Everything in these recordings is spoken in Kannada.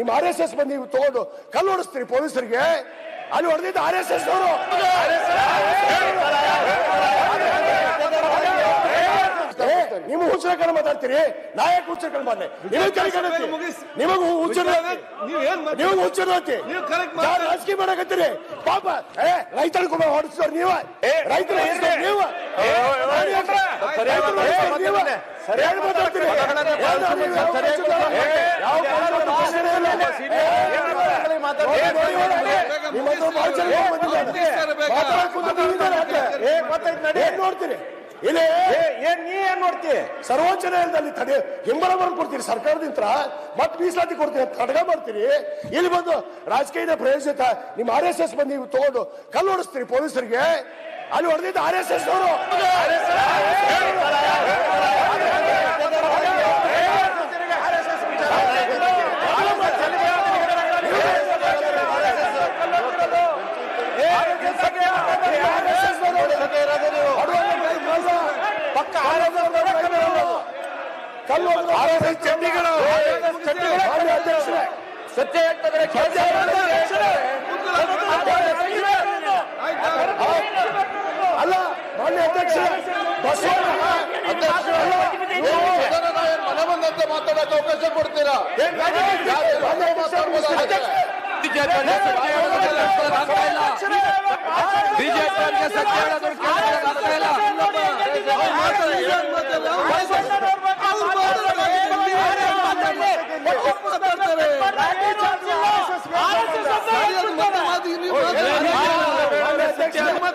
ನಿಮ್ಮ ಆರ್ ಎಸ್ ಎಸ್ ಬಂದು ನೀವು ತಗೊಂಡು ಕಲ್ಲು ಹೊಡಿಸ್ತೀರಿ ಪೊಲೀಸರಿಗೆ? ಅಲ್ಲಿ ಹೊಡೆದಿದ್ದು ಆರ್ ಎಸ್ ಎಸ್ ಅವರು. ನೀವು ಕಡೆ ಮಾತಾಡ್ತೀರಿ? ನಾಯಕ ಹುಚ್ಚರಕನ್ನು ಮಾಡಿ ನಿಮಗೆ ಕೈ ಮುಗಿಸಿ. ನಿಮಗೂ ಹುಚ್ಚರ ನೀವ್ ಏನ್ ಮಾತಾಡ್ತೀರಿ? ನೀವು ಹುಚ್ಚರತಿ ನೀವು correct ಯಾರು ಮಾತಾಡಿ. ರಾಜಕೀಯ ಮಾಡಕತ್ತೀರಿ? ಪಾಪ ಏ ರೈತರ ಕುಮಾರ ಹೊಡಿಸೋರು ನೀವ. ರೈತರ ನೀವ. ಸರಿಯಾಗಿ ಮಾತಾಡ್ತೀರಿ? ಯಾವ ನೋಡ್ತೀರಿ ಏನ್ ನೀ ಏನ್ ನೋಡ್ತಿ ಸರ್ವೋಚ್ಚ ನ್ಯಾಯಾಲಯದಲ್ಲಿ ತಡೆ ಹಿಂಬಲ ಬರ್ದು ಕೊಡ್ತೀರಿ ಸರ್ಕಾರದಿಂದ ಮತ್ತೆ ಮೀಸಲಾತಿ ಕೊಡ್ತೀರಿ ತಡಗ ಮಾಡ್ತೀರಿ ಇಲ್ಲಿ ಬಂದು ರಾಜಕೀಯದ ಪ್ರಯೋಜಿತ ನಿಮ್ಮ ಆರ್ ಎಸ್ ಎಸ್ ಬಂದು ನೀವು ತಗೊಂಡು ಕಲ್ಲು ಹೊಡಿಸ್ತೀರಿ ಪೊಲೀಸರಿಗೆ ಅಲ್ಲಿ ಹೊಡೆದಿದ್ದ ಆರ್ ಎಸ್ ಎಸ್ ಅವರು ಸತ್ಯ ಹೇಳ್ತದ್ರೆ ಅಲ್ಲ ಮಾನ್ಯ ಅಧ್ಯಕ್ಷರೇ ಮನಬಂದಂತೆ ಮಾತಾಡಕ್ಕೆ ಅವಕಾಶ ಕೊಡ್ತೀರಾ? ಬಿಜೆಪಿ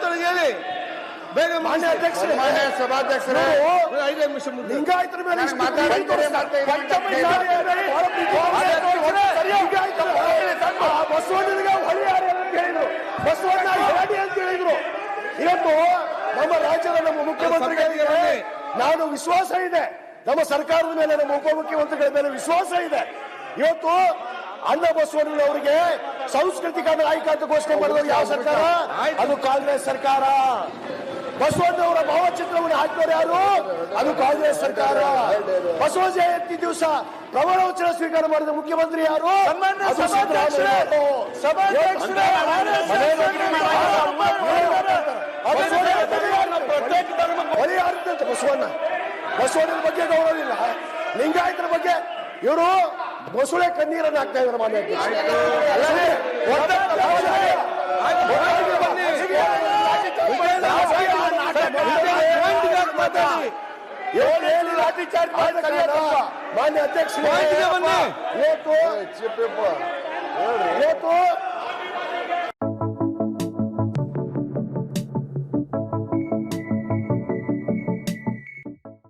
ಇಲ್ಲ ಹೇಳಿ. ಬೇಗ ಮಾನ್ಯ ಅಧ್ಯಕ್ಷರೇ. ಮಾನ್ಯ ಸಭಾಧ್ಯಕ್ಷರೇ. ಐದು ನಿಮಿಷ ಮುಗಿದು ಲಿಂಗಾಯತರ ಮೇಲೆ ಬಸವಣ್ಣನಿಗೆ ಹೊಳಿ ಅಂತ ಹೇಳಿದ್ರು. ಬಸವಣ್ಣ ಹೊಡಿ ಅಂತ ಹೇಳಿದ್ರು. ಇವತ್ತು ನಮ್ಮ ರಾಜ್ಯದ ನಮ್ಮ ಮುಖ್ಯಮಂತ್ರಿಗಳಿಗೆ ನಾನು ವಿಶ್ವಾಸ ಇದೆ. ನಮ್ಮ ಸರ್ಕಾರದ ಮೇಲೆ ನಮ್ಮ ಉಪಮುಖ್ಯಮಂತ್ರಿಗಳ ಮೇಲೆ ವಿಶ್ವಾಸ ಇದೆ. ಇವತ್ತು ಅಣ್ಣ ಬಸವಣ್ಣನವರಿಗೆ ಸಾಂಸ್ಕೃತಿಕ ನಾಯಕ ಅಂತ ಘೋಷಣೆ ಮಾಡಿದವರು ಯಾವ ಸರ್ಕಾರ? ಅದು ಕಾಂಗ್ರೆಸ್ ಸರ್ಕಾರ. ಬಸವಣ್ಣವರ ಭಾವಚಿತ್ರವನ್ನು ಹಾಕಿದವರು ಯಾರು? ಅದು ಕಾಂಗ್ರೆಸ್ ಸರ್ಕಾರ. ಬಸವ ಜಯಂತಿ ದಿವಸ ಪ್ರಮಾಣ ವಚನ ಸ್ವೀಕಾರ ಮಾಡಿದ ಮುಖ್ಯಮಂತ್ರಿ ಯಾರು? ಬಸವಣ್ಣ? ಬಸವಣ್ಣನ ಬಗ್ಗೆ ಗೌರವ ಇಲ್ಲ. ಲಿಂಗಾಯತರ ಬಗ್ಗೆ ಇವರು ಬಸಳೆ ಕಣ್ಣೀರನ್ನು ಹಾಕ್ತಾ ಇದ್ದಾರೆ ಮಾನ್ಯ ಅಧ್ಯಕ್ಷರೇ. ಅಲ್ಲದೆ ಒಟ್ಟಾರೆ ರಾಜಕೀಯ- ರಾಜಕೀಯ ಮಾತಾಡಿ. ಏನ್ ಹೇಳಿ ಲಾಠಿ ಚಾರ್ಜ್ ಮಾನ್ಯ ಅಧ್ಯಕ್ಷರೇ ಪಾಯಿಂಟ್ಗೆ ಬನ್ನಿ. ಇವತ್ತು ಚಿಪ್ಪಿಪ್ಪ ಇವತ್ತು